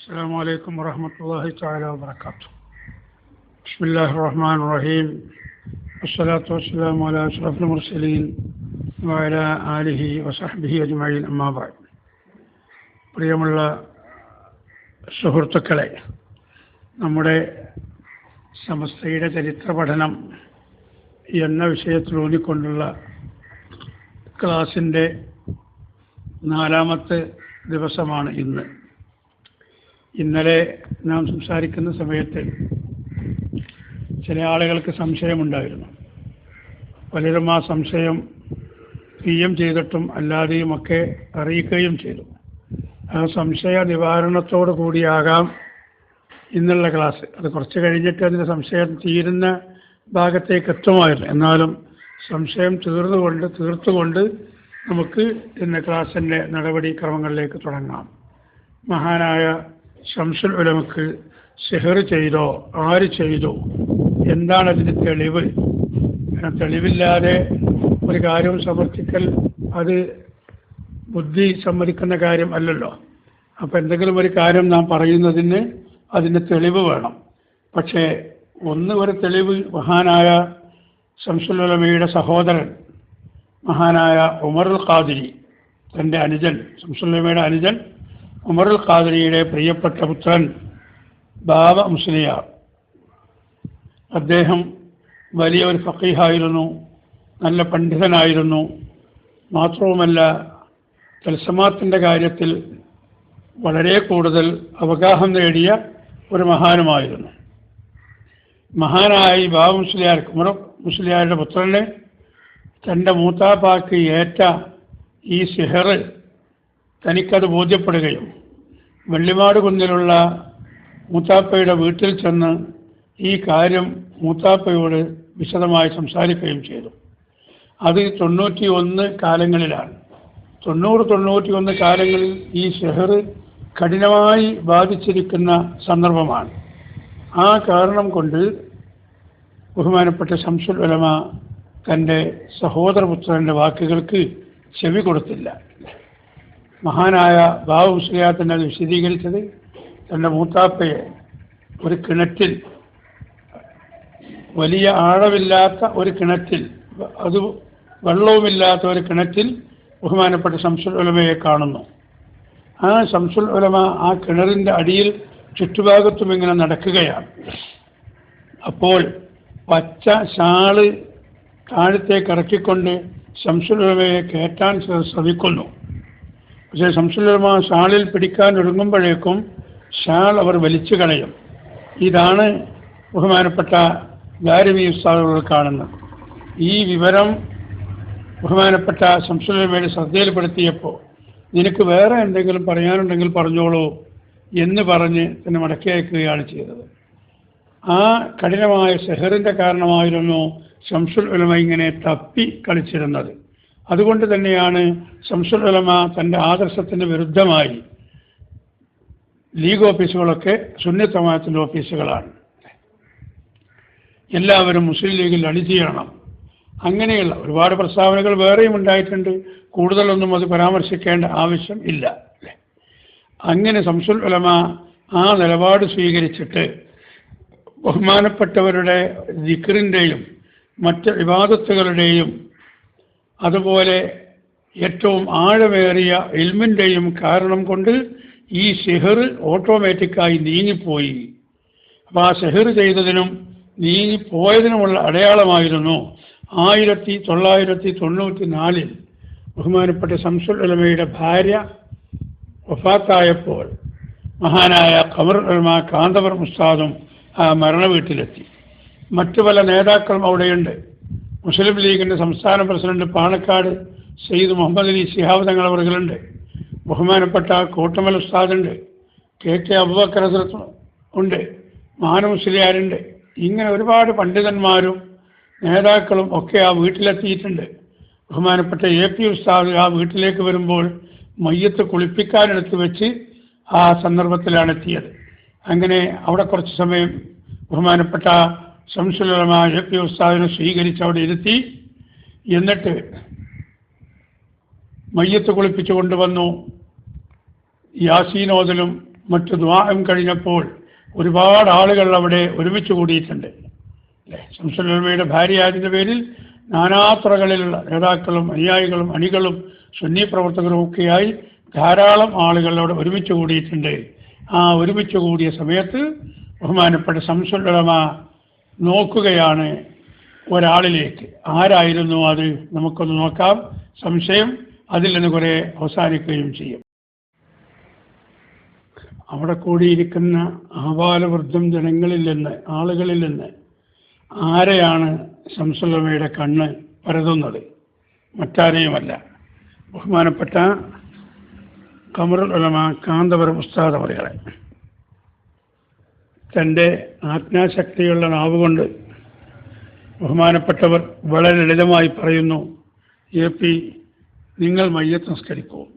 السلام عليكم ورحمة الله تعالى وبركاته بسم الله الرحمن الرحيم والصلاة والسلام على أشرف المرسلين وعلى آله وصحبه أجمعين أما بعد പ്രിയമുള്ള സുഹൃത്തുക്കളെ നമ്മുടെ സമസ്തയുടെ ചരിത്ര പഠനം എന്ന വിഷയത്തിൽ ഊന്നിക്കൊണ്ടുള്ള ക്ലാസിൻ്റെ നാലാമത്തെ ദിവസമാണ് ഇന്ന് ഇന്നലെ നാം സംസാരിക്കുന്ന സമയത്ത് ചില ആളുകൾക്ക് സംശയമുണ്ടായിരുന്നു. പലരും ആ സംശയം പി എം ചെയ്തിട്ടും അല്ലാതെയുമൊക്കെ അറിയിക്കുകയും ചെയ്തു. ആ സംശയ നിവാരണത്തോടു കൂടിയാകാം ഇന്നുള്ള ക്ലാസ്. അത് കുറച്ച് കഴിഞ്ഞിട്ട് അതിന്റെ സംശയം തീരുന്ന ഭാഗത്തേക്ക് എത്തുമായിരുന്നു. എന്നാലും സംശയം തീർന്നുകൊണ്ട് തീർത്തുകൊണ്ട് നമുക്ക് ഇന്ന് ക്ലാസ്സിന്റെ നടപടിക്രമങ്ങളിലേക്ക് തുടങ്ങാം. മഹാനായ ഷംസുൽ ഉലമക്ക് സെഹർ ചെയ്തോ ആര് ചെയ്തു എന്താണ് അതിന് തെളിവ് തെളിവില്ലാതെ ഒരു കാര്യം സമർത്ഥിക്കൽ അത് ബുദ്ധി സമ്മതിക്കുന്ന കാര്യം അല്ലല്ലോ. അപ്പം എന്തെങ്കിലും ഒരു കാര്യം നാം പറയുന്നതിന് അതിന് തെളിവ് വേണം. പക്ഷേ ഒന്ന് ഒരു തെളിവ് മഹാനായ ശംസുലമയുടെ സഹോദരൻ മഹാനായ ഉമർ ഖാദിരി തന്റെ അനുജൻ ശംസുലമയുടെ അനുജൻ ഉമറുൽ ഖാദരിയുടെ പ്രിയപ്പെട്ട പുത്രൻ ബാബ മുസ്ലിയാർ. അദ്ദേഹം വലിയ ഒരു ഫക്കീഹായിരുന്നു നല്ല പണ്ഡിതനായിരുന്നു. മാത്രവുമല്ല തൽസമാത്തിന്റെ കാര്യത്തിൽ വളരെ കൂടുതൽ അവഗാഹം നേടിയ ഒരു മഹാനുമായിരുന്നു. മഹാനായി ബാബ മുസ്ലിയാർ കുമർ മുസ്ലിയാരുടെ പുത്രനെ തന്റെ മൂത്താപ്പാക്ക് ഏറ്റ ഈ സിഹർ തനിക്കത് ബോധ്യപ്പെടുകയും വെള്ളിമാട് കുന്നിലുള്ള മൂത്താപ്പയുടെ വീട്ടിൽ ചെന്ന് ഈ കാര്യം മൂത്താപ്പയോട് വിശദമായി സംസാരിക്കുകയും ചെയ്തു. അത് തൊണ്ണൂറ്റി ഒന്ന് കാലങ്ങളിലാണ്. തൊണ്ണൂറ് തൊണ്ണൂറ്റി ഒന്ന് കാലങ്ങളിൽ ഈ ഷെഹർ കഠിനമായി ബാധിച്ചിരിക്കുന്ന സന്ദർഭമാണ്. ആ കാരണം കൊണ്ട് ബഹുമാനപ്പെട്ട ശംസുൽ ഉലമ തന്റെ സഹോദരപുത്രന്റെ വാക്കുകൾക്ക് ചെവി കൊടുത്തില്ല. മഹാനായ ബാബു തന്നെ അത് വിശദീകരിച്ചത് തന്റെ മൂത്താപ്പയെ ഒരു കിണറ്റിൽ വലിയ ആഴമില്ലാത്ത ഒരു കിണറ്റിൽ അത് വെള്ളവുമില്ലാത്ത ഒരു കിണറ്റിൽ ബഹുമാനപ്പെട്ട ശംസുൽ ഉലമയെ കാണുന്നു. ആ ശംസുൽ ഉലമ ആ കിണറിന്റെ അടിയിൽ ചുറ്റുഭാഗത്തും ഇങ്ങനെ നടക്കുകയാണ്. അപ്പോൾ പച്ച ഷാൾ താഴത്തേക്ക് ഇറക്കിക്കൊണ്ട് ശംസുൽ ഉലമയെ കയറ്റാൻ ശ്രമിക്കുന്നു. പക്ഷേ ശംസുലമ ഷാളിൽ പിടിക്കാൻ ഒരുങ്ങുമ്പോഴേക്കും ഷാൾ അവർ വലിച്ചു കളയും. ഇതാണ് ബഹുമാനപ്പെട്ട ഗാരവി ഉസ്താദുകൾ കാണുന്നത്. ഈ വിവരം ബഹുമാനപ്പെട്ട ശംസുലമയുടെ ശ്രദ്ധയിൽപ്പെടുത്തിയപ്പോൾ നിനക്ക് വേറെ എന്തെങ്കിലും പറയാനുണ്ടെങ്കിൽ പറഞ്ഞോളൂ എന്ന് പറഞ്ഞ് തന്നെ മടക്കി അയക്കുകയാണ് ചെയ്തത്. ആ കഠിനമായ സെഹറിന്റെ കാരണമായിരുന്നു ഷംസുൽ ഉലമ ഇങ്ങനെ തപ്പി കളിച്ചിരുന്നത്. അതുകൊണ്ട് തന്നെയാണ് ഷംസുൽ ഉലമ തന്റെ ആദർശത്തിന് വിരുദ്ധമായി ലീഗ് ഓഫീസുകളൊക്കെ സുന്നത്തമാത്തിന്റെ ഓഫീസുകളാണ്. എല്ലാവരും മുസ്ലിം ലീഗിൽ അണിചേരണം. അങ്ങനെയുള്ള ഒരുപാട് പ്രസ്താവനകൾ വേറെയും ഉണ്ടായിട്ടുണ്ട്. കൂടുതലൊന്നും അത് പരാമർശിക്കേണ്ട ആവശ്യം ഇല്ല. അങ്ങനെ സംസുൽ ഉലമ ആ നിലപാട് സ്വീകരിച്ചിട്ട് ബഹുമാനപ്പെട്ടവരുടെ ദിക്റിന്റെയും മറ്റ് വിവാദത്തുകളുടെയും അതുപോലെ ഏറ്റവും ആഴമേറിയ ഇൽമിന്റെയും കാരണം കൊണ്ട് ഈ ഷെഹർ ഓട്ടോമാറ്റിക്കായി നീങ്ങിപ്പോയി. അപ്പോൾ ആ ഷെഹർ ചെയ്തതിനും നീങ്ങിപ്പോയതിനുമുള്ള അടയാളമായിരുന്നു ആയിരത്തി തൊള്ളായിരത്തി തൊണ്ണൂറ്റി നാലിൽ ബഹുമാനപ്പെട്ട ശംസുൽ അലമയുടെ ഭാര്യ വഫാത്തായപ്പോൾ മഹാനായ ഖമർ ഉലമ കാന്തവർ ഉസ്താദും ആ മരണ വീട്ടിലെത്തി മറ്റു പല നേതാക്കളും അവിടെയുണ്ട്. മുസ്ലിം ലീഗിന്റെ സംസ്ഥാന പ്രസിഡന്റ് പാണക്കാട് സെയ്ദ് മുഹമ്മദ് അലി ശിഹാബ് തങ്ങൾ അവർകളുണ്ട് ബഹുമാനപ്പെട്ട കോട്ടമൽ ഉസ്താദുണ്ട്. കെ കെ അബുബക്കർ ഉണ്ട്. മാന മുസ്ലിയാരുണ്ട്. ഇങ്ങനെ ഒരുപാട് പണ്ഡിതന്മാരും നേതാക്കളും ഒക്കെ ആ വീട്ടിലെത്തിയിട്ടുണ്ട്. ബഹുമാനപ്പെട്ട എ പി ഉസ്താദ് ആ വീട്ടിലേക്ക് വരുമ്പോൾ മയ്യത്ത് കുളിപ്പിക്കാനെടുത്ത് വെച്ച് ആ സന്ദർഭത്തിലാണ് എത്തിയത്. അങ്ങനെ അവിടെ കുറച്ച് സമയം ബഹുമാനപ്പെട്ട എ പി ഉസ്താദിനെ സ്വീകരിച്ച് അവിടെ ഇരുത്തി എന്നിട്ട് മയ്യത്ത് കുളിപ്പിച്ചു കൊണ്ടുവന്നു. യാസീനോദലും മറ്റു ദ്വാരം കഴിഞ്ഞപ്പോൾ ഒരുപാട് ആളുകൾ അവിടെ ഒരുമിച്ച് കൂടിയിട്ടുണ്ട്. അല്ലേ? ശംസുലമയുടെ ഭാര്യയായതിന്റെ പേരിൽ നാനാത്രകളിലുള്ള നേതാക്കളും അനുയായികളും അണികളും സുന്നി പ്രവർത്തകരും ഒക്കെയായി ധാരാളം ആളുകൾ അവിടെ ഒരുമിച്ച് കൂടിയിട്ടുണ്ട്. ആ ഒരുമിച്ച് കൂടിയ സമയത്ത് ബഹുമാനപ്പെട്ട ശംസുലമ നോക്കുകയാണ് ഒരാളിലേക്ക്. ആരായിരുന്നു അത്? നമുക്കൊന്ന് നോക്കാം. സംശയം അതിൽ നിന്ന് കുറെ അവസാനിക്കുകയും ചെയ്യും. അവിടെ കൂടിയിരിക്കുന്ന ആപാലവൃദ്ധം ജനങ്ങളിൽ നിന്ന് ആളുകളിൽ നിന്ന് ആരെയാണ് ശംസുലമയുടെ കണ്ണ് പരതുന്നത്? മറ്റാരെയുമല്ല. ബഹുമാനപ്പെട്ട കമറുൽ ഉലമ കാന്തപുരം ഉസ്താദ് തന്റെ ആജ്ഞാശക്തിയുള്ള നാവുകൊണ്ട് ബഹുമാനപ്പെട്ടവർ വളരെ ലളിതമായി പറയുന്നു എ പി നിങ്ങൾ മയ്യത്ത് സംസ്കരിക്കൂ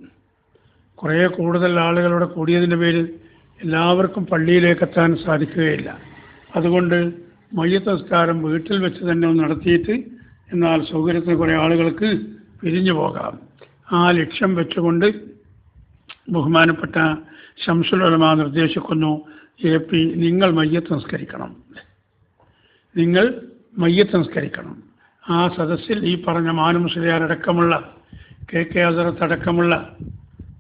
കുറേ കൂടുതൽ ആളുകളുടെ കൂടിയതിന്റെ പേരിൽ എല്ലാവർക്കും പള്ളിയിലേക്ക് എത്താൻ സാധിക്കുകയില്ല. അതുകൊണ്ട് മയ്യത്ത് സംസ്കാരം വീട്ടിൽ വെച്ച് തന്നെ ഒന്ന് നടത്തിയിട്ട് എന്നാൽ സൗകര്യത്തിന് കുറേ ആളുകൾക്ക് പിരിഞ്ഞു പോകാം. ആ ലക്ഷ്യം വെച്ചുകൊണ്ട് ബഹുമാനപ്പെട്ട ശംസുലമ നിർദ്ദേശിക്കുന്നു എ പി നിങ്ങൾ മയ്യത്ത് സംസ്കരിക്കണം. നിങ്ങൾ മയ്യത്ത് സംസ്കരിക്കണം. ആ സദസ്സിൽ ഈ പറഞ്ഞ മാനുമുസ്ലിയാരടക്കമുള്ള കെ കെ ഹസരത്ത് അടക്കമുള്ള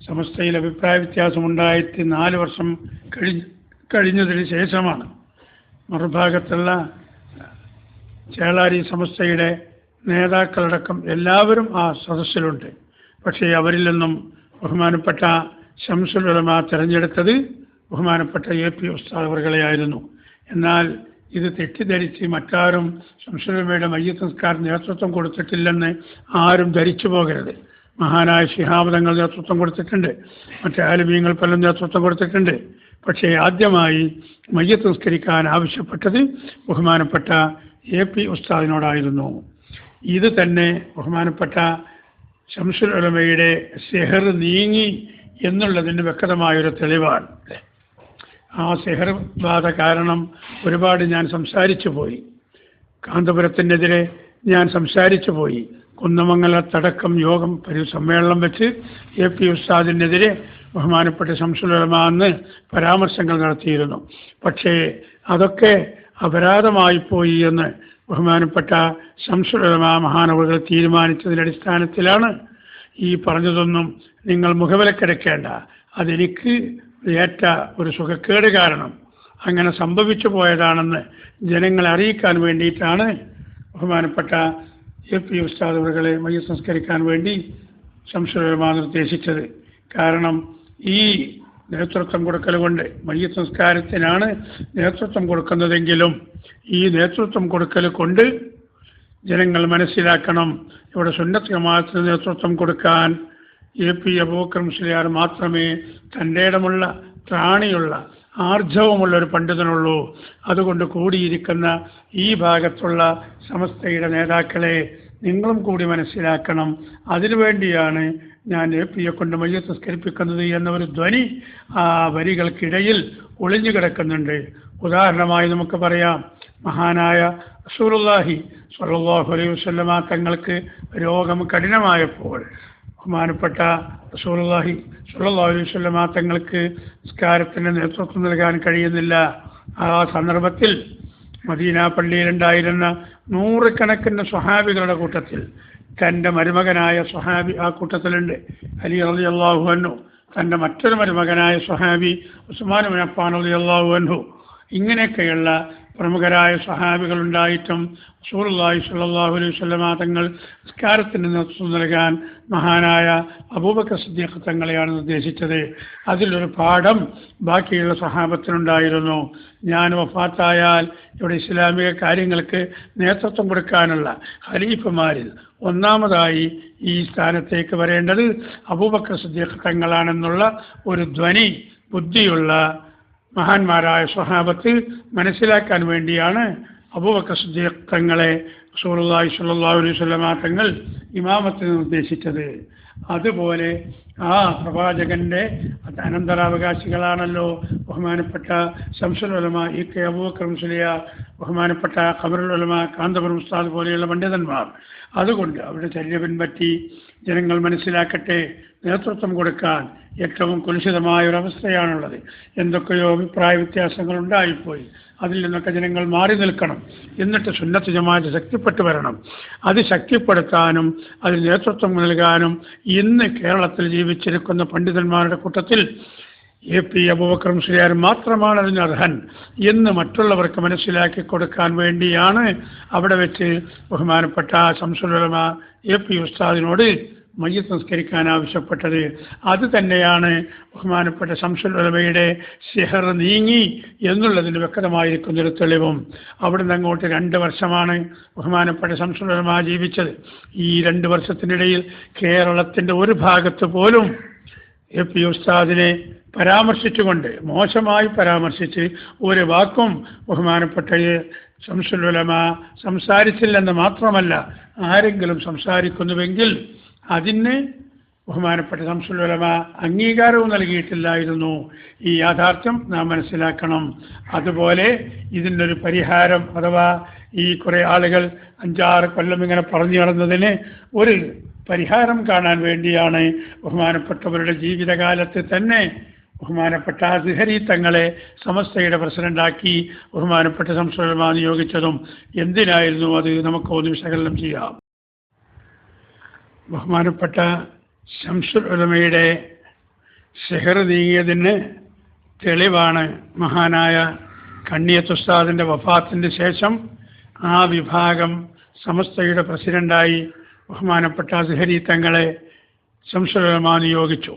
സമസ്തയിൽ അഭിപ്രായ വ്യത്യാസമുണ്ടായിട്ട് നാല് വർഷം കഴി കഴിഞ്ഞതിന് ശേഷമാണ് മറുഭാഗത്തുള്ള ചേളാരി സമസ്തയുടെ നേതാക്കളടക്കം എല്ലാവരും ആ സദസ്സിലുണ്ട്. പക്ഷേ അവരിൽ നിന്നും ബഹുമാനപ്പെട്ട ശംസുലമ തിരഞ്ഞെടുത്തത് ബഹുമാനപ്പെട്ട എ പി ഉസ്താദ് അവർകളെയായിരുന്നു എന്നാൽ ഇത് തെറ്റിദ്ധരിച്ച് മറ്റാരും ശംസുലമയുടെ മയ്യ സംസ്കാരം നേതൃത്വം കൊടുത്തിട്ടില്ലെന്ന് ആരും ധരിച്ചു പോകരുത്. മഹാനായ ശിഹാബദങ്ങൾ നേതൃത്വം കൊടുത്തിട്ടുണ്ട്. മറ്റേ ആലുമീങ്ങൾ പലരും നേതൃത്വം കൊടുത്തിട്ടുണ്ട്. പക്ഷേ ആദ്യമായി മയ്യ സംസ്കരിക്കാൻ ആവശ്യപ്പെട്ടത് ബഹുമാനപ്പെട്ട എ പി ഉസ്താദിനോടായിരുന്നു. ഇത് തന്നെ ബഹുമാനപ്പെട്ട ശംസുൽ ഉലമയുടെ സെഹർ നീങ്ങി എന്നുള്ളതിന് വ്യക്തമായൊരു തെളിവാണ്. ആ സെഹർ ബാധ കാരണം ഒരുപാട് ഞാൻ സംസാരിച്ചു പോയി. കാന്തപുരത്തിനെതിരെ ഞാൻ സംസാരിച്ചു പോയി. കുന്നമംഗല തടക്കം യോഗം പരി സമ്മേളനം വെച്ച് എ പി ഉസ്താദിനെതിരെ ബഹുമാനപ്പെട്ട ശംസുലമ പരാമർശങ്ങൾ നടത്തിയിരുന്നു. പക്ഷേ അതൊക്കെ അപരാധമായി പോയി എന്ന് ബഹുമാനപ്പെട്ട ശംസുലമ മഹാനവകൾ തീരുമാനിച്ചതിന്റെ അടിസ്ഥാനത്തിലാണ് ഈ പറഞ്ഞതൊന്നും നിങ്ങൾ മുഖവിലക്കെടുക്കേണ്ട. അതെനിക്ക് ഏറ്റ ഒരു സുഖക്കേട് കാരണം അങ്ങനെ സംഭവിച്ചു പോയതാണെന്ന് ജനങ്ങളെ അറിയിക്കാൻ വേണ്ടിയിട്ടാണ് ബഹുമാനപ്പെട്ട എ പി ഉസ്താദ് ഉസ്താദുകളെ മയ്യ സംസ്കരിക്കാൻ വേണ്ടി ശംസുലമ നിർദ്ദേശിച്ചത് കാരണം ഈ നേതൃത്വം കൊടുക്കൽ കൊണ്ട് മയ്യ സംസ്കാരത്തിനാണ് നേതൃത്വം കൊടുക്കുന്നതെങ്കിലും ഈ നേതൃത്വം കൊടുക്കൽ കൊണ്ട് ജനങ്ങൾ മനസ്സിലാക്കണം ഇവിടെ സുന്നത്ത് ജമാഅത്തിന് നേതൃത്വം കൊടുക്കാൻ എ പി അബൂക്രം മുസ്ലിയാർ മാത്രമേ തന്റെ ഇടമുള്ള ത്രാണിയുള്ള ആർജവമുള്ള ഒരു പണ്ഡിതനുള്ളൂ. അതുകൊണ്ട് കൂടിയിരിക്കുന്ന ഈ ഭാഗത്തുള്ള സമസ്തയുടെ നേതാക്കളെ നിങ്ങളും കൂടി മനസ്സിലാക്കണം. അതിനുവേണ്ടിയാണ് ഞാൻ പിയെ കൊണ്ട് മയ്യ സംസ്കരിപ്പിക്കുന്നത് എന്ന ഒരു ധ്വനി ആ വരികൾക്കിടയിൽ ഒളിഞ്ഞു കിടക്കുന്നുണ്ട്. ഉദാഹരണമായി നമുക്ക് പറയാം മഹാനായ റസൂലുള്ളാഹി സ്വല്ലല്ലാഹു അലൈഹി വസല്ലമ തങ്ങൾക്ക് രോഗം കഠിനമായപ്പോൾ ബഹുമാനപ്പെട്ട റസൂലുള്ളാഹി സ്വല്ലല്ലാഹു അലൈഹി വസല്ലമ തങ്ങൾക്ക് നിസ്കാരത്തിന് നേതൃത്വം നൽകാൻ കഴിയുന്നില്ല. ആ സന്ദർഭത്തിൽ മദീന പള്ളിയിലുണ്ടായിരുന്ന നൂറുകണക്കിന് സ്വഹാബികളുടെ കൂട്ടത്തിൽ തന്റെ മരുമകനായ സ്വഹാബി ആ കൂട്ടത്തിലുണ്ട്. അലി അലി അള്ളാഹു അന്നു തന്റെ മറ്റൊരു മരുമകനായ സ്വഹാബി ഉസ്മാൻ അഫ്ഫാൻ അലി അള്ളാഹു അൻഹു. ഇങ്ങനെയൊക്കെയുള്ള പ്രമുഖരായ സഹാബികളുണ്ടായിട്ടും സൂറുല്ലാഹി സ്വല്ലല്ലാഹു അലൈഹി വസല്ലമ തങ്ങൾ നിസ്കാരത്തിന് നേതൃത്വം നൽകാൻ മഹാനായ അബൂബക്കർ സിദ്ദീഖ് തങ്ങളെയാണ് നിർദ്ദേശിച്ചത്. അതിലൊരു പാഠം ബാക്കിയുള്ള സഹാബത്തിനുണ്ടായിരുന്നു. ഞാൻ വഫാത്തായാൽ ഇവിടെ ഇസ്ലാമിക കാര്യങ്ങൾക്ക് നേതൃത്വം കൊടുക്കാനുള്ള ഖലീഫമാരിൽ ഒന്നാമതായി ഈ സ്ഥാനത്തേക്ക് വരേണ്ടത് അബൂബക്കർ സിദ്ദീഖ് തങ്ങളാണെന്നുള്ള ഒരു ധ്വനി ബുദ്ധിയുള്ള മഹാന്മാരായ സ്വഹാബത്ത് മനസ്സിലാക്കാൻ വേണ്ടിയാണ് അബൂബക്കർ സിദ്ദീഖ് തങ്ങളെ റസൂലുള്ളാഹി സ്വല്ലല്ലാഹു അലൈഹി വസല്ലമ തങ്ങൾ ഇമാമത്തിന് നിർദ്ദേശിച്ചത്. അതുപോലെ ആ പ്രവാചകന്റെ അനന്തരാവകാശികളാണല്ലോ. ബഹുമാനപ്പെട്ട ശംസുലമ ഇ കെ അബൂബക്കർ ബഹുമാനപ്പെട്ട ഖബറുലമ കാന്തപുരം ഉസ്താദ് പോലെയുള്ള പണ്ഡിതന്മാർ. അതുകൊണ്ട് അവരുടെ ചര്യ പിൻപറ്റി ജനങ്ങൾ മനസ്സിലാക്കട്ടെ. നേതൃത്വം കൊടുക്കാൻ ഏറ്റവും കുലുഷിതമായ ഒരു അവസ്ഥയാണുള്ളത് എന്തൊക്കെയോ അഭിപ്രായ വ്യത്യാസങ്ങൾ ഉണ്ടായിപ്പോയി അതിൽ നിന്നൊക്കെ ജനങ്ങൾ മാറി നിൽക്കണം. എന്നിട്ട് സുന്നത്ത് ജമാഅത്ത് ശക്തിപ്പെട്ടു വരണം. അത് ശക്തിപ്പെടുത്താനും അതിൽ നേതൃത്വം നൽകാനും ഇന്ന് കേരളത്തിൽ ജീവിച്ചിരിക്കുന്ന പണ്ഡിതന്മാരുടെ കൂട്ടത്തിൽ എ പി അബൂബക്കർ ശ്രീയാർ മാത്രമാണ് അതിന് അർഹൻ. എന്ന് മറ്റുള്ളവർക്ക് മനസ്സിലാക്കി കൊടുക്കാൻ വേണ്ടിയാണ് അവിടെ വെച്ച് ബഹുമാനപ്പെട്ട ശംസുലമ എ പി ഉസ്താദിനോട് മയ്യത്ത് സംസ്കരിക്കാൻ ആവശ്യപ്പെട്ടത്. അത് തന്നെയാണ് ബഹുമാനപ്പെട്ട ശംസുലമയുടെ സിഹർ നീങ്ങി എന്നുള്ളതിന് വ്യക്തമായിരിക്കുന്നൊരു തെളിവും. അവിടുന്ന് അങ്ങോട്ട് രണ്ട് വർഷമാണ് ബഹുമാനപ്പെട്ട ശംസുലമ ജീവിച്ചത്. ഈ രണ്ട് വർഷത്തിനിടയിൽ കേരളത്തിന്റെ ഒരു ഭാഗത്ത് പോലും എ പി ഉസ്താദിനെ പരാമർശിച്ചുകൊണ്ട് മോശമായി പരാമർശിച്ച് ഒരു വാക്കും ബഹുമാനപ്പെട്ട ശംസുലമ സംസാരിച്ചില്ലെന്ന് മാത്രമല്ല ആരെങ്കിലും സംസാരിക്കുന്നുവെങ്കിൽ അതിന് ബഹുമാനപ്പെട്ട ശംസുലമ അംഗീകാരവും നൽകിയിട്ടില്ലായിരുന്നു. ഈ യാഥാർത്ഥ്യം നാം മനസ്സിലാക്കണം. അതുപോലെ ഇതിനൊരു പരിഹാരം അഥവാ ഈ കുറേ ആളുകൾ അഞ്ചാറ് കൊല്ലം ഇങ്ങനെ പറഞ്ഞു നടന്നതിന് ഒരു പരിഹാരം കാണാൻ വേണ്ടിയാണ് ബഹുമാനപ്പെട്ടവരുടെ ജീവിതകാലത്ത് തന്നെ ബഹുമാനപ്പെട്ട സിഹരി തങ്ങളെ സമസ്തയുടെ പ്രസിഡന്റാക്കി ബഹുമാനപ്പെട്ട സംസ്കൃതമാ നിയോഗിച്ചതും. എന്തിനായിരുന്നു അത്? നമുക്ക് ഒന്ന് വിശകലനം ചെയ്യാം. ബഹുമാനപ്പെട്ട ശംസുൽ ഉലമയുടെ സെഹർ നീങ്ങിയതിന് തെളിവാണ് മഹാനായ കണ്ണിയത്തുസ്താദിന്റെ വഫാത്തിന് ശേഷം ആ വിഭാഗം സമസ്തയുടെ പ്രസിഡന്റായി ബഹുമാനപ്പെട്ട സിഹരി തങ്ങളെ ശംസുലമ നിയോഗിച്ചു.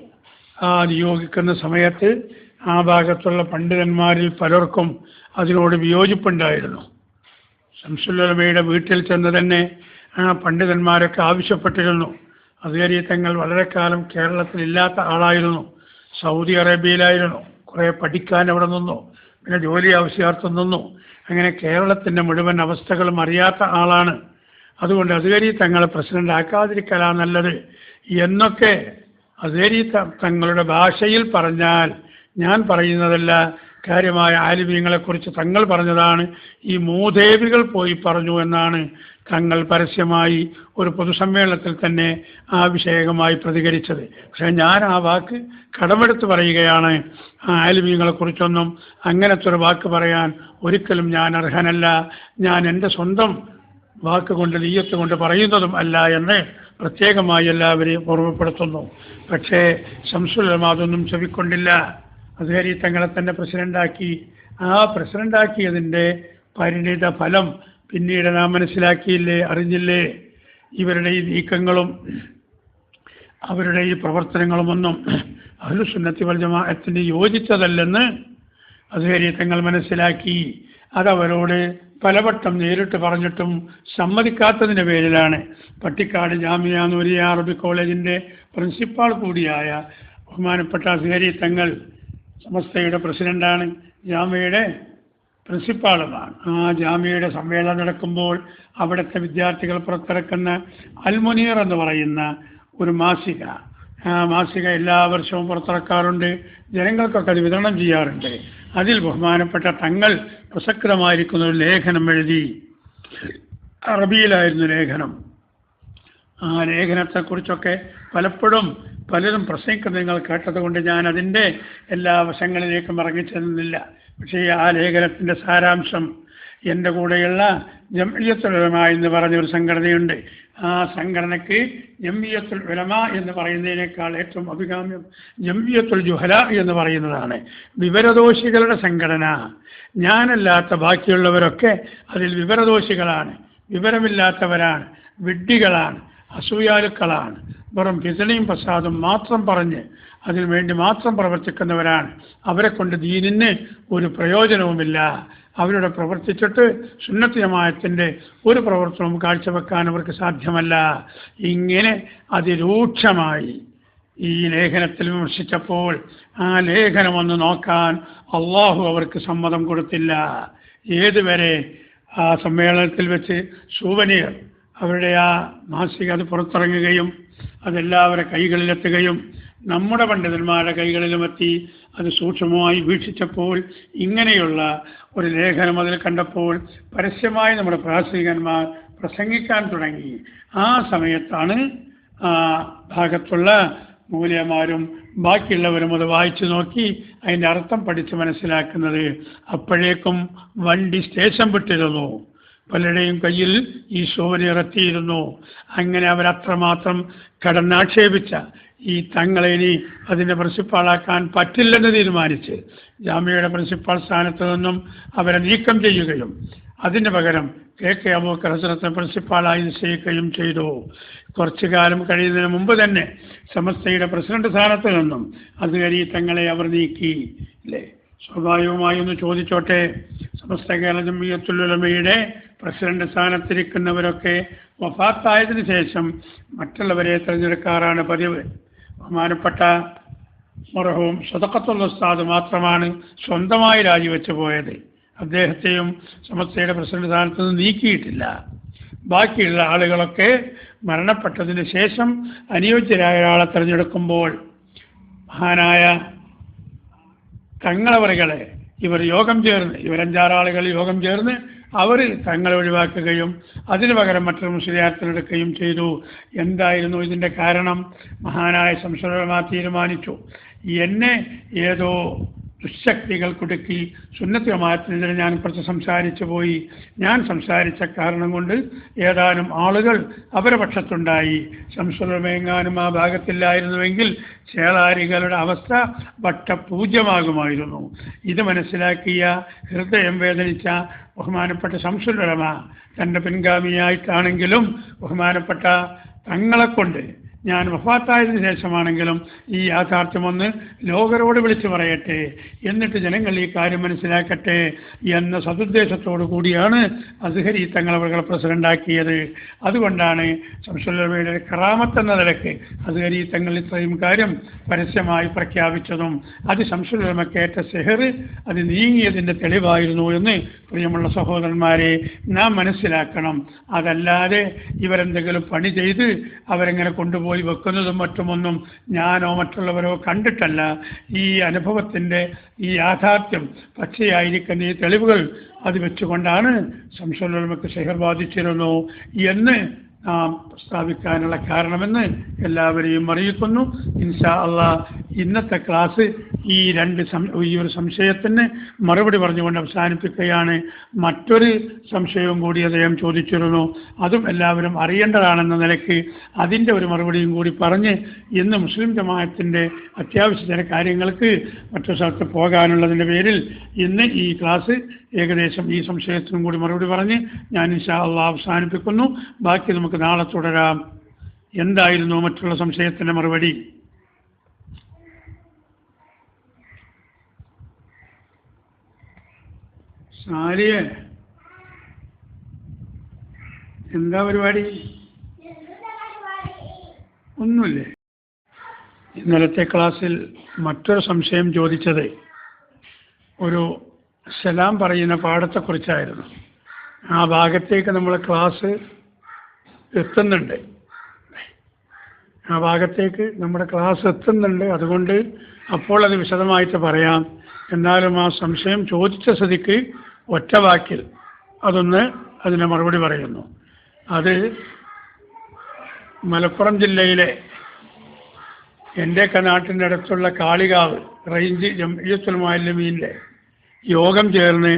ആ നിയോഗിക്കുന്ന സമയത്ത് ആ ഭാഗത്തുള്ള പണ്ഡിതന്മാരിൽ പലർക്കും അതിനോട് വിയോജിപ്പുണ്ടായിരുന്നു. ശംസുല്ലമയുടെ വീട്ടിൽ ചെന്ന് തന്നെ പണ്ഡിതന്മാരൊക്കെ ആവശ്യപ്പെട്ടിരുന്നു. അതുവരെ തങ്ങൾ വളരെ കാലം കേരളത്തിൽ ഇല്ലാത്ത ആളായിരുന്നു. സൗദി അറേബ്യയിലായിരുന്നു. കുറേ പഠിക്കാൻ അവിടെ നിന്നു. പിന്നെ ജോലി ആവശ്യാർത്ഥം നിന്നു. അങ്ങനെ കേരളത്തിന്റെ മുഴുവൻ അവസ്ഥകളും അറിയാത്ത ആളാണ്. അതുകൊണ്ട് അതുവരെ തങ്ങളെ പ്രസിഡന്റ് ആക്കാതിരിക്കലാ നല്ലത് എന്നൊക്കെ അതുവരെ തങ്ങളുടെ ഭാഷയിൽ പറഞ്ഞാൽ ഞാൻ പറയുന്നതല്ല കാര്യമായ ആലിമീങ്ങളെക്കുറിച്ച് തങ്ങൾ പറഞ്ഞതാണ് ഈ മൂദേവികൾ പോയി പറഞ്ഞു എന്നാണ് തങ്ങൾ പരസ്യമായി ഒരു പൊതുസമ്മേളനത്തിൽ തന്നെ ആ വിഷയകമായി പ്രതികരിച്ചത്. പക്ഷേ ഞാൻ ആ വാക്ക് കടമെടുത്ത് പറയുകയാണ്. ആലിമീങ്ങളെക്കുറിച്ചൊന്നും അങ്ങനത്തെ ഒരു വാക്ക് പറയാൻ ഒരിക്കലും ഞാൻ അർഹനല്ല. ഞാൻ എന്റെ സ്വന്തം വാക്ക് കൊണ്ട് നീയത്ത് കൊണ്ട് പറയുന്നതും അല്ല എന്ന് പ്രത്യേകമായി എല്ലാവരെയും ഓർമ്മപ്പെടുത്തുന്നു. പക്ഷേ ശംസുലം അതൊന്നും ചെവിക്കൊണ്ടില്ല. അതുകാരി തങ്ങളെ തന്നെ പ്രസിഡന്റാക്കി. ആ പ്രസിഡന്റാക്കിയതിന്റെ പരിണിത ഫലം പിന്നീട് നാം മനസ്സിലാക്കിയില്ലേ അറിഞ്ഞില്ലേ ഇവരുടെ ഈ നീക്കങ്ങളും അവരുടെ ഈ പ്രവർത്തനങ്ങളുമൊന്നും അഹ്ലുസുന്നത്തി വൽ ജമാഅത്തിന് യോജിച്ചതല്ലെന്ന് അതുകാരി തങ്ങൾ മനസ്സിലാക്കി. അതവരോട് പലവട്ടം നേരിട്ട് പറഞ്ഞിട്ടും സമ്മതിക്കാത്തതിന്റെ പേരിലാണ്. പട്ടിക്കാട് ജാമിയ നൂരിയ അറബി കോളേജിന്റെ പ്രിൻസിപ്പാൾ കൂടിയായ ബഹുമാനപ്പെട്ട അസ്ഹരി തങ്ങൾ സമസ്തയുടെ പ്രസിഡന്റാണ്. ജാമ്യയുടെ പ്രിൻസിപ്പാളുമാണ്. ആ ജാമ്യയുടെ സമ്മേളനം നടക്കുമ്പോൾ അവിടുത്തെ വിദ്യാർത്ഥികൾ പുറത്തിറക്കുന്ന അൽമുനീർ എന്ന് പറയുന്ന ഒരു മാസിക. മാസിക എല്ലാ വർഷവും പുറത്തിറക്കാറുണ്ട്. ജനങ്ങൾക്കൊക്കെ അത് വിതരണം ചെയ്യാറുണ്ട്. അതിൽ ബഹുമാനപ്പെട്ട തങ്ങൾ പ്രസക്തമായിരിക്കുന്ന ഒരു ലേഖനം എഴുതി. അറബിയിലായിരുന്നു ലേഖനം. ആ ലേഖനത്തെക്കുറിച്ചൊക്കെ പലപ്പോഴും പലരും പ്രസംഗിക്കുന്നത് നിങ്ങൾ കേട്ടതുകൊണ്ട് ഞാൻ അതിന്റെ എല്ലാ വശങ്ങളിലേക്കും ഇറങ്ങിച്ചെന്നില്ല. പക്ഷേ ആ ലേഖനത്തിന്റെ സാരാംശം എന്റെ കൂടെയുള്ള ജംഇയത്തുൽ എന്ന് പറഞ്ഞ ഒരു സംഘടനയുണ്ട്. ആ സംഘടനയ്ക്ക് ജംഇയത്തുൽ ഉലമ എന്ന് പറയുന്നതിനേക്കാൾ ഏറ്റവും അഭികാമ്യം ജംഇയത്തുൽ ജുഹല എന്ന് പറയുന്നതാണ്. വിവരദോഷികളുടെ സംഘടന. ഞാനല്ലാത്ത ബാക്കിയുള്ളവരൊക്കെ അതിൽ വിവരദോഷികളാണ്. വിവരമില്ലാത്തവരാണ്. വിഡ്ഢികളാണ്. അസൂയാലുക്കളാണ്. വെറും ഫിസണിയും പ്രസാദും മാത്രം പറഞ്ഞ് അതിനു വേണ്ടി മാത്രം പ്രവർത്തിക്കുന്നവരാണ്. അവരെ കൊണ്ട് ദീനിന് ഒരു പ്രയോജനവുമില്ല. അവരുടെ പ്രവർത്തിച്ചിട്ട് സുന്നത്ത് ജമായത്തിന്റെ ഒരു പ്രവർത്തനവും കാഴ്ചവെക്കാൻ അവർക്ക് സാധ്യമല്ല. ഇങ്ങനെ അതിരൂക്ഷമായി ഈ ലേഖനത്തിൽ വിമർശിച്ചപ്പോൾ ആ ലേഖനം ഒന്ന് നോക്കാൻ അള്ളാഹു അവർക്ക് സമ്മതം കൊടുത്തില്ല. ഏതുവരെ ആ സമ്മേളനത്തിൽ വെച്ച് സൂവനീർ അവരുടെ ആ മാസിക അത് പുറത്തിറങ്ങുകയും അതെല്ലാവരുടെ കൈകളിലെത്തുകയും നമ്മുടെ പണ്ഡിതന്മാരുടെ കൈകളിലുമെത്തി അത് സൂക്ഷ്മമായി വീക്ഷിച്ചപ്പോൾ ഇങ്ങനെയുള്ള ഒരു ലേഖനം അതിൽ കണ്ടപ്പോൾ പരസ്യമായി നമ്മുടെ പ്രാസംഗികന്മാർ പ്രസംഗിക്കാൻ തുടങ്ങി. ആ സമയത്താണ് ആ ഭാഗത്തുള്ള മൂല്യമാരും ബാക്കിയുള്ളവരും അത് വായിച്ചു നോക്കി അതിന്റെ അർത്ഥം പഠിച്ച് മനസ്സിലാക്കുന്നത് അപ്പോഴേക്കും വണ്ടി സ്റ്റേഷൻ വിട്ടിരുന്നു. പലരുടെയും കയ്യിൽ ഈ ശോഭനിറത്തിയിരുന്നു അങ്ങനെ അവരത്രമാത്രം കടന്നാക്ഷേപിച്ച ഈ തങ്ങളെ ഇനി അതിന്റെ പ്രിൻസിപ്പാളാക്കാൻ പറ്റില്ലെന്ന് തീരുമാനിച്ച് ജാമ്യയുടെ പ്രിൻസിപ്പാൾ സ്ഥാനത്ത് നിന്നും അവരെ നീക്കം ചെയ്യുകയും അതിന് പകരം കെ കെ അബൂക്കർ ഹസനത്തെ പ്രിൻസിപ്പാളായി നിശ്ചയിക്കുകയും ചെയ്തു. കുറച്ചു കാലം കഴിയുന്നതിന് മുമ്പ് തന്നെ സമസ്തയുടെ പ്രസിഡന്റ് സ്ഥാനത്ത് നിന്നും അതുവരെ തങ്ങളെ അവർ നീക്കി. അല്ലേ സ്വാഭാവികമായി ഒന്ന് ചോദിച്ചോട്ടെ? സമസ്ത കേരള ജമ്മിയത്തുലമയുടെ പ്രസിഡന്റ് സ്ഥാനത്തിരിക്കുന്നവരൊക്കെ വഫാത്തായതിനു ശേഷം മറ്റുള്ളവരെ തിരഞ്ഞെടുക്കാറാണ് പതിവ്. ബഹുമാനപ്പെട്ട മറഹവും സ്വതക്കത്തുള്ള ഉസ്താദ് മാത്രമാണ് സ്വന്തമായി രാജിവെച്ചു പോയത്. അദ്ദേഹത്തെയും സമസ്തയുടെ പ്രസിഡന്റ് സ്ഥാനത്ത് നിന്ന് നീക്കിയിട്ടില്ല. ബാക്കിയുള്ള ആളുകളൊക്കെ മരണപ്പെട്ടതിന് ശേഷം അനുയോജ്യരായ ഒരാളെ തിരഞ്ഞെടുക്കുമ്പോൾ മഹാനായ തങ്ങളവറുകളെ ഇവർ യോഗം ചേർന്ന് ഇവരഞ്ചാറാളുകൾ യോഗം ചേർന്ന് അവർ തങ്ങളെ ഒഴിവാക്കുകയും അതിനു പകരം മറ്റൊരു മുസ്ലിയാർത്തെടുക്കുകയും ചെയ്തു. എന്തായിരുന്നു ഇതിന്റെ കാരണം? മഹാനായ സംശയമാ തീരുമാനിച്ചു. എന്നെ ഏതോ ദുശക്തികൾ കുടുക്കി സുന്നത്ത് ജമാഅത്തിനെതിരെ ഞാൻ കുറച്ച് സംസാരിച്ചു പോയി. ഞാൻ സംസാരിച്ച കാരണം കൊണ്ട് ഏതാനും ആളുകൾ അവരുടെ പക്ഷത്തുണ്ടായി സംസ്കൃതമെങ്ങാനും ആ ഭാഗത്തില്ലായിരുന്നുവെങ്കിൽ ചേളാരികളുടെ അവസ്ഥ വട്ടപൂജ്യമാകുമായിരുന്നു. ഇത് മനസ്സിലാക്കിയ ഹൃദയം വേദനിച്ച ബഹുമാനപ്പെട്ട ശംസുരമ തന്റെ പിൻഗാമിയായിട്ടാണെങ്കിലും ബഹുമാനപ്പെട്ട തങ്ങളെ കൊണ്ട് ഞാൻ വഫാത്തായതിനു ശേഷമാണെങ്കിലും ഈ യാഥാർത്ഥ്യം ഒന്ന് ലോകരോട് വിളിച്ചു പറയട്ടെ എന്നിട്ട് ജനങ്ങൾ ഈ കാര്യം മനസ്സിലാക്കട്ടെ എന്ന സതുദ്ദേശത്തോടു കൂടിയാണ് അസ്ഹരി തങ്ങളവകൾ പ്രസിഡന്റാക്കിയത്. അതുകൊണ്ടാണ് സംസുലമയുടെ കറാമത്ത് എന്ന നിലയ്ക്ക് അസ്ഹരി തങ്ങൾ ഇത്രയും കാര്യം പരസ്യമായി പ്രഖ്യാപിച്ചതും അത് സംസുലമക്കേറ്റ സെഹർ അത് നീങ്ങിയതിന്റെ തെളിവായിരുന്നു എന്ന് പ്രിയമുള്ള സഹോദരന്മാരെ നാം മനസ്സിലാക്കണം. അതല്ലാതെ ഇവരെന്തെങ്കിലും പണി ചെയ്ത് അവരെങ്ങനെ കൊണ്ടുപോയി വെക്കുന്നതും മറ്റുമൊന്നും ഞാനോ മറ്റുള്ളവരോ കണ്ടിട്ടല്ല. ഈ അനുഭവത്തിന്റെ ഈ യാഥാർത്ഥ്യം പച്ചയായിരിക്കുന്ന ഈ തെളിവുകൾ അത് വെച്ചുകൊണ്ടാണ് സംശയങ്ങൾക്ക് ശേഖർ ബാധിച്ചിരുന്നു എന്ന് നാം പ്രസ്താവിക്കാനുള്ള കാരണമെന്ന് എല്ലാവരെയും അറിയിക്കുന്നു. ഇൻഷാ അള്ളാ ഇന്നത്തെ ക്ലാസ് ഈ രണ്ട് ഈ ഒരു സംശയത്തിന് മറുപടി പറഞ്ഞുകൊണ്ട് അവസാനിപ്പിക്കുകയാണ്. മറ്റൊരു സംശയവും കൂടി അദ്ദേഹം ചോദിച്ചിരുന്നു. അതും എല്ലാവരും അറിയേണ്ടതാണെന്ന നിലയ്ക്ക് അതിന്റെ ഒരു മറുപടിയും കൂടി പറഞ്ഞ് ഇന്ന് മുസ്ലിം ജമാഅത്തിന്റെ അത്യാവശ്യ ചില കാര്യങ്ങൾക്ക് മറ്റു സ്ഥലത്ത് പോകാനുള്ളതിന്റെ പേരിൽ ഇന്ന് ഈ ക്ലാസ് ഏകദേശം ഈ സംശയത്തിനും കൂടി മറുപടി പറഞ്ഞ് ഞാൻ ഇൻഷാ അവസാനിപ്പിക്കുന്നു. ബാക്കി നമുക്ക് നാളെ തുടരാം. എന്തായിരുന്നു മറ്റുള്ള സംശയത്തിന്റെ മറുപടി? സാരിയെ എന്താ പരിപാടി? ഒന്നുമില്ലേ? ഇന്നലത്തെ ക്ലാസ്സിൽ മറ്റൊരു സംശയം ചോദിച്ചത്. ഒരു സലാം പറയുന്ന പാഠത്തെക്കുറിച്ചായിരുന്നു. ആ ഭാഗത്തേക്ക് നമ്മൾ ക്ലാസ് എത്തുന്നുണ്ട്. ആ ഭാഗത്തേക്ക് നമ്മുടെ ക്ലാസ് എത്തുന്നുണ്ട്. അതുകൊണ്ട് അപ്പോൾ അത് വിശദമായിട്ട് പറയാം. എന്നാലും ആ സംശയം ചോദിച്ച സ്ഥിതിക്ക് ഒറ്റ വാക്കിൽ അതൊന്ന് അതിന് മറുപടി പറയുന്നു. അത് മലപ്പുറം ജില്ലയിലെ എന്റെ നാട്ടിന്റെ അടുത്തുള്ള കാളികാവ് റേഞ്ച് ജംഇയ്യത്തുൽ മുഅല്ലിമീന്റെ യോഗം ചേർന്ന്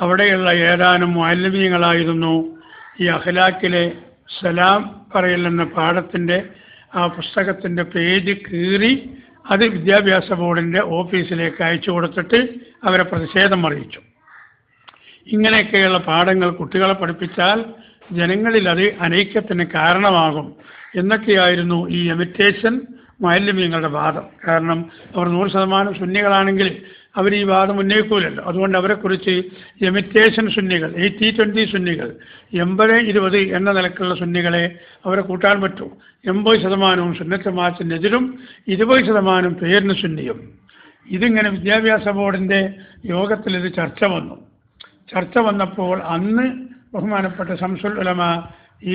അവിടെയുള്ള ഏതാനും മാലിന്യങ്ങളായിരുന്നു ഈ അഖലാക്കിലെ സലാം പറയൽ എന്ന പാഠത്തിന്റെ ആ പുസ്തകത്തിന്റെ പേജ് കീറി അത് വിദ്യാഭ്യാസ ബോർഡിന്റെ ഓഫീസിലേക്ക് അയച്ചു കൊടുത്തിട്ട് അവരെ പ്രതിഷേധം അറിയിച്ചു. ഇങ്ങനെയൊക്കെയുള്ള പാഠങ്ങൾ കുട്ടികളെ പഠിപ്പിച്ചാൽ ജനങ്ങളിൽ അത് അനൈക്യത്തിന് കാരണമാകും എന്നൊക്കെയായിരുന്നു ഈ എമിറ്റേഷൻ മാലിന്യങ്ങളുടെ വാദം. കാരണം അവർ നൂറ് ശതമാനം ശൂന്യകളാണെങ്കിൽ അവർ ഈ വാദം ഉന്നയിക്കൂലല്ലോ. അതുകൊണ്ട് അവരെക്കുറിച്ച് എമിറ്റേഷൻ സുന്നികൾ എയ്റ്റി ട്വന്റി സുന്നികൾ എൺപത് ഇരുപത് എന്ന നിലക്കുള്ള സുന്നികളെ അവരെ കൂട്ടാൻ പറ്റൂ. എൺപത് ശതമാനവും സുന്നത്തമാറ്റിനെതിരും ഇരുപത് ശതമാനം പേരിന് സുന്നിയും. ഇതിങ്ങനെ വിദ്യാഭ്യാസ ബോർഡിന്റെ യോഗത്തിൽ ഇത് ചർച്ച വന്നു. ചർച്ച വന്നപ്പോൾ അന്ന് ബഹുമാനപ്പെട്ട ശംസുൽ ഉലമ ഈ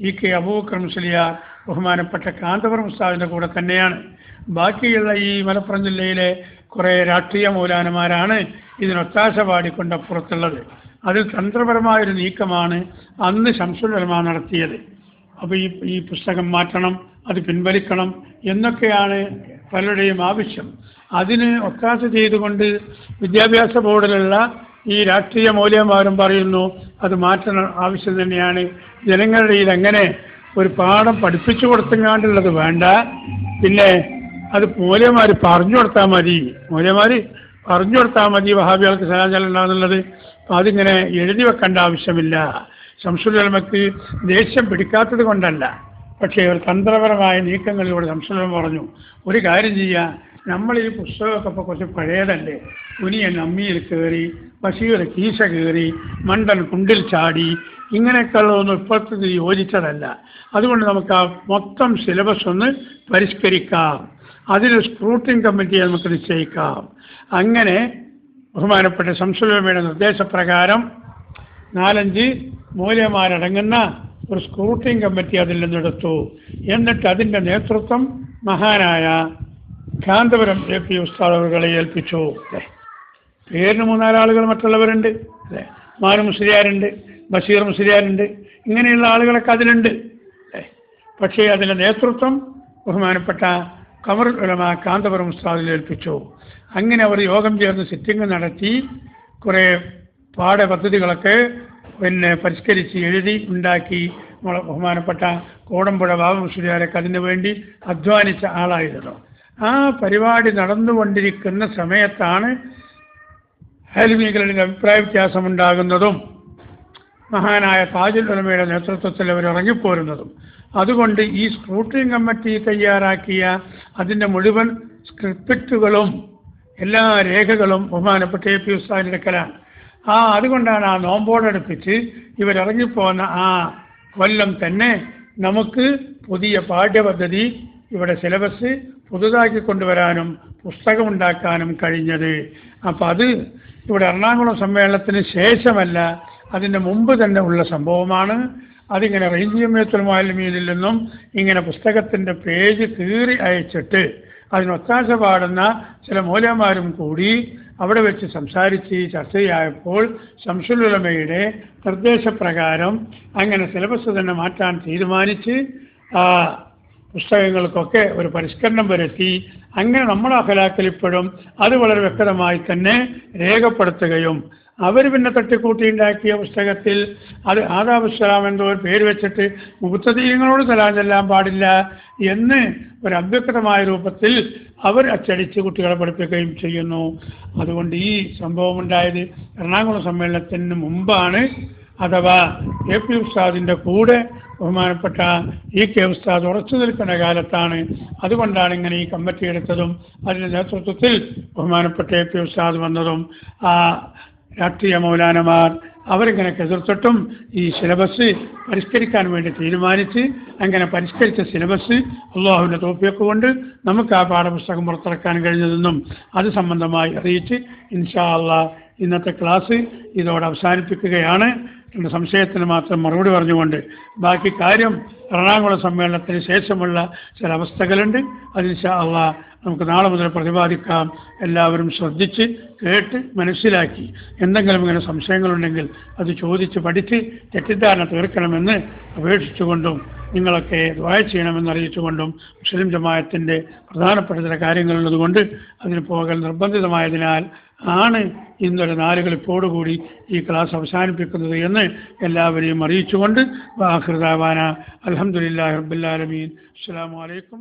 ഇ കെ അബൂബക്കർ മുസ്ലിയാർ ബഹുമാനപ്പെട്ട കാന്തപുരം ഉസ്താവിന്റെ കൂടെ തന്നെയാണ്. ബാക്കിയുള്ള ഈ മലപ്പുറം ജില്ലയിലെ കുറേ രാഷ്ട്രീയ മൗലാനമാരാണ് ഇതിനൊത്താശ പാടിക്കൊണ്ട് അപ്പുറത്തുള്ളത്. അതിൽ തന്ത്രപരമായൊരു നീക്കമാണ് അന്ന് ശംസുൽ ഉലമ നടത്തിയത്. അപ്പോൾ ഈ ഈ പുസ്തകം മാറ്റണം അത് പിൻവലിക്കണം എന്നൊക്കെയാണ് പലരുടെയും ആവശ്യം. അതിന് ഒത്താശ ചെയ്തുകൊണ്ട് വിദ്യാഭ്യാസ ബോർഡിലുള്ള ഈ രാഷ്ട്രീയ മൂല്യന്മാരും പറയുന്നു അത് മാറ്റണം ആവശ്യം തന്നെയാണ്. ജനങ്ങളുടെ ഇതങ്ങനെ ഒരു പാഠം പഠിപ്പിച്ചു കൊടുത്തെങ്ങാണ്ടുള്ളത് വേണ്ട. പിന്നെ അത് മൂല്യന്മാർ പറഞ്ഞു കൊടുത്താൽ മതി. മൂല്യന്മാർ പറഞ്ഞു കൊടുത്താൽ മതി. വഹാബികൾക്ക് സദാചാരം ഉണ്ടാകുന്നുള്ളത്. അപ്പം അതിങ്ങനെ എഴുതി വെക്കേണ്ട ആവശ്യമില്ല. ശംസുലമക്ക് ദേഷ്യം പിടിക്കാത്തത് കൊണ്ടല്ല. പക്ഷേ ഒരു തന്ത്രപരമായ നീക്കങ്ങളിലൂടെ സംശയം പറഞ്ഞു. ഒരു കാര്യം ചെയ്യുക നമ്മൾ ഈ പുസ്തകമൊക്കെ ഇപ്പോൾ കുറച്ച് പഴയതല്ലേ? കുനിയൻ അമ്മിയിൽ കയറി ബഷീർ കീശ കയറി മണ്ടൻ കുണ്ടിൽ ചാടി ഇങ്ങനെയൊക്കെയുള്ളതൊന്നും ഇപ്പോഴത്തെ യോജിച്ചതല്ല. അതുകൊണ്ട് നമുക്ക് ആ മൊത്തം സിലബസ് ഒന്ന് പരിഷ്കരിക്കാം. അതിന് സ്ക്രൂട്ടിംഗ് കമ്മിറ്റിയെ നമുക്ക് നിശ്ചയിക്കാം. അങ്ങനെ ബഹുമാനപ്പെട്ട സംസുലമയുടെ നിർദ്ദേശപ്രകാരം നാലഞ്ച് മൂല്യമാരടങ്ങുന്ന ഒരു സ്ക്രൂട്ടിംഗ് കമ്മിറ്റി അതിൽ നിന്നെടുത്തു. എന്നിട്ട് അതിന്റെ നേതൃത്വം മഹാനായ കാന്തപുരം എ പി ഉസ്താദ് അവരുകളെ ഏൽപ്പിച്ചു. അല്ലേ? പേരിന് മൂന്നാലാളുകൾ മറ്റുള്ളവരുണ്ട്. അല്ലേ? മാനു മുസ്ലിയാരുണ്ട് ബഷീർ മുസ്ലിയാരുണ്ട്. ഇങ്ങനെയുള്ള ആളുകളൊക്കെ അതിലുണ്ട്. പക്ഷേ അതിന്റെ നേതൃത്വം ബഹുമാനപ്പെട്ട കമർ ഉലമ കാന്തപുരം ഉസ്താദിൽ ഏൽപ്പിച്ചു. അങ്ങനെ അവർ യോഗം ചേർന്ന് സിറ്റിംഗ് നടത്തി. കുറേ പാഠപദ്ധതികളൊക്കെ പിന്നെ പരിഷ്കരിച്ച് എഴുതി ഉണ്ടാക്കി. നമ്മളെ ബഹുമാനപ്പെട്ട കോടമ്പുഴ ബാബ മുസ്ലിയാരൊക്കെ അതിനു വേണ്ടി അധ്വാനിച്ച ആളായിരുന്നു. ആ പരിപാടി നടന്നുകൊണ്ടിരിക്കുന്ന സമയത്താണ് ഹാലിമീകളിൽ അഭിപ്രായ വ്യത്യാസമുണ്ടാകുന്നതും മഹാനായ താജുൽ ഉലമയുടെ നേതൃത്വത്തിൽ അവർ ഇറങ്ങിപ്പോരുന്നതും. അതുകൊണ്ട് ഈ സ്ക്രൂട്ടിംഗ് കമ്മിറ്റി തയ്യാറാക്കിയ അതിന്റെ മുഴുവൻ സ്ക്രിപ്റ്റുകളും എല്ലാ രേഖകളും ബഹുമാനപ്പെട്ട എ പി ഉസ്താദിന്റെ ആ അതുകൊണ്ടാണ് ആ നോമ്പോടടുപ്പിച്ച് ഇവരിറങ്ങിപ്പോന്ന ആ കൊല്ലം തന്നെ നമുക്ക് പുതിയ പാഠ്യപദ്ധതി ഇവിടെ സിലബസ് പുതുതാക്കി കൊണ്ടുവരാനും പുസ്തകമുണ്ടാക്കാനും കഴിഞ്ഞത്. അപ്പം അത് ഇവിടെ എറണാകുളം സമ്മേളനത്തിന് ശേഷമല്ല അതിന്റെ മുമ്പ് തന്നെ ഉള്ള സംഭവമാണ്. അതിങ്ങനെ റേഞ്ചിയമ്മയത്തുൽ മാലിമീനിൽ നിന്നും ഇങ്ങനെ പുസ്തകത്തിന്റെ പേജ് കീറി അയച്ചിട്ട് അതിനൊത്താശ പാടുന്ന ചില മൂലന്മാരും കൂടി അവിടെ വെച്ച് സംസാരിച്ച് ചർച്ചയായപ്പോൾ ശംസുലുലമയുടെ നിർദ്ദേശപ്രകാരം അങ്ങനെ സിലബസ് തന്നെ മാറ്റാൻ തീരുമാനിച്ച് ആ പുസ്തകങ്ങൾക്കൊക്കെ ഒരു പരിഷ്കരണം വരുത്തി അങ്ങനെ നമ്മുടെ അഖലാക്കിൽ അത് വളരെ വ്യക്തമായി തന്നെ രേഖപ്പെടുത്തുകയും അവർ പിന്നെ തട്ടിക്കൂട്ടി ഉണ്ടാക്കിയ പുസ്തകത്തിൽ അത് ആദാബുസ്സലാം എന്തോ ഒരു പേര് വെച്ചിട്ട് മുത്തദീയങ്ങളോട് സലാം പാടില്ല എന്ന് ഒരു അവ്യക്തമായ രൂപത്തിൽ അവർ അച്ചടിച്ച് കുട്ടികളെ പഠിപ്പിക്കുകയും ചെയ്യുന്നു. അതുകൊണ്ട് ഈ സംഭവം ഉണ്ടായത് എറണാകുളം സമ്മേളനത്തിന് മുമ്പാണ്. അഥവാ എ പി ഉസ്താദിന്റെ കൂടെ ബഹുമാനപ്പെട്ട ഇ കെ ഉസ്താദ് ഉറച്ചു നിൽക്കുന്ന കാലത്താണ്. അതുകൊണ്ടാണ് ഇങ്ങനെ ഈ കമ്മിറ്റി എടുത്തതും അതിന്റെ നേതൃത്വത്തിൽ ബഹുമാനപ്പെട്ട എ പി ഉസ്താദ് വന്നതും. ആ രാഷ്ട്രീയ മൗലാനമാർ അവരിങ്ങനെ എതിർത്തിട്ടും ഈ സിലബസ് പരിഷ്കരിക്കാൻ വേണ്ടി തീരുമാനിച്ച് അങ്ങനെ പരിഷ്കരിച്ച സിലബസ് അള്ളാഹുവിന്റെ തോപ്പിയൊക്കെ കൊണ്ട് നമുക്ക് ആ പാഠപുസ്തകം പുറത്തിറക്കാൻ കഴിഞ്ഞതെന്നും അത് സംബന്ധമായി അറിയിച്ച് ഇൻഷാ അള്ളാഹ് ഇന്നത്തെ ക്ലാസ് ഇതോടെ അവസാനിപ്പിക്കുകയാണ്. എന്ന സംശയത്തിന് മാത്രം മറുപടി പറഞ്ഞുകൊണ്ട് ബാക്കി കാര്യം എറണാകുളം സമ്മേളനത്തിന് ശേഷമുള്ള ചില അവസ്ഥകളുണ്ട്. അതിന് അള്ളാഹ് നമുക്ക് നാളെ മുതൽ പ്രതിപാദിക്കാം. എല്ലാവരും ശ്രദ്ധിച്ച് കേട്ട് മനസ്സിലാക്കി. എന്തെങ്കിലും ഇങ്ങനെ സംശയങ്ങളുണ്ടെങ്കിൽ അത് ചോദിച്ച് പഠിച്ച് തെറ്റിദ്ധാരണ തീർക്കണമെന്ന് അപേക്ഷിച്ചുകൊണ്ടും നിങ്ങളൊക്കെ ദ്വായ ചെയ്യണമെന്ന് അറിയിച്ചുകൊണ്ടും മുസ്ലിം ജമായത്തിന്റെ പ്രധാനപ്പെട്ട ചില കാര്യങ്ങളുള്ളതുകൊണ്ട് അതിന് പോകൽ നിർബന്ധിതമായതിനാൽ ആണ് ഇന്നൊരു നാലുകളിപ്പോടുകൂടി ഈ ക്ലാസ് അവസാനിപ്പിക്കുന്നത് എന്ന് എല്ലാവരെയും അറിയിച്ചുകൊണ്ട് വാഹൃദാവാന അലഹമുല്ലാ റബ്ബുല്ലാലമീൻ അസ്സാം വലൈക്കും